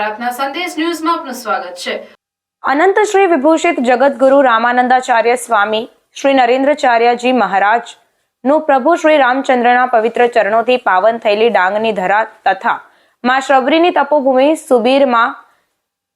પ્રાર્થના સંદેશ ન્યૂઝમાં આપનું સ્વાગત છે. અનંત શ્રી વિભૂષિત જગતગુરુ રામાનંદાચાર્ય સ્વામી શ્રી નરેન્દ્રચાર્યજી મહારાજનું પ્રભુ શ્રી રામચંદ્રના પવિત્ર ચરણોથી પાવન થયેલી ડાંગની ધરા તથા માં શબરીની તપોભૂમિ સુબીરમાં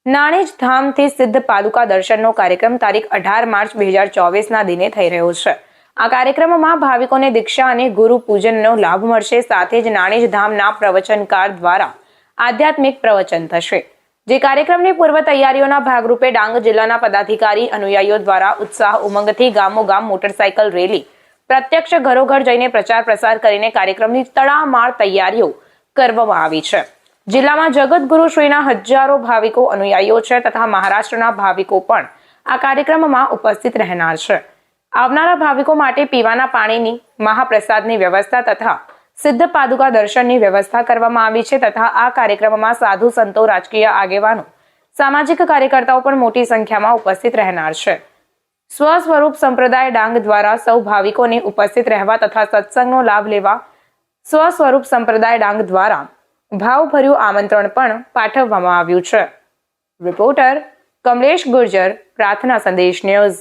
નાણીજ ધામથી સિદ્ધ પાદુકા દર્શનનો કાર્યક્રમ તારીખ અઢાર માર્ચ બે હજાર ચોવીસના દિને થઈ રહ્યો છે. આ કાર્યક્રમમાં ભાવિકોને દીક્ષા અને ગુરુ પૂજનનો લાભ મળશે. સાથે જ નાણેજ ધામના પ્રવચનકાર દ્વારા આધ્યાત્મિક પ્રવચન થશે. જે કાર્યક્રમની પૂર્વ તૈયારીઓના ભાગરૂપે ડાંગ જિલ્લાના પદાધિકારી અનુયાયીઓ દ્વારા ઉત્સાહ ઉમંગથી ગામોગામ મોટરસાયકલ રેલી, પ્રત્યક્ષ ઘરોઘર જઈને પ્રચાર પ્રસાર કરીને કાર્યક્રમની તડામાર તૈયારીઓ કરવામાં આવી છે. જિલ્લામાં જગતગુરુ શ્રીના હજારો ભાવિકો અનુયાયીઓ છે તથા મહારાષ્ટ્રના ભાવિકો પણ આ કાર્યક્રમમાં ઉપસ્થિત રહેનાર છે. આવનારા ભાવિકો માટે પીવાના પાણીની, મહાપ્રસાદની વ્યવસ્થા તથા સિદ્ધ પાદુકા દર્શનની વ્યવસ્થા કરવામાં આવી છે તથા આ કાર્યક્રમમાં સાધુ સંતો, રાજકીય આગેવાનો, સામાજિક કાર્યકર્તાઓ પણ મોટી સંખ્યામાં ઉપસ્થિત રહેનાર છે. સ્વ સ્વરૂપ સંપ્રદાય ડાંગ દ્વારા સૌ ભાવિકોને ઉપસ્થિત રહેવા તથા સત્સંગનો લાભ લેવા સ્વ સ્વરૂપ સંપ્રદાય ડાંગ દ્વારા ભાવભર્યું આમંત્રણ પણ પાઠવવામાં આવ્યું છે. રિપોર્ટર કમલેશ ગુર્જર, પ્રાર્થના સંદેશ ન્યૂઝ.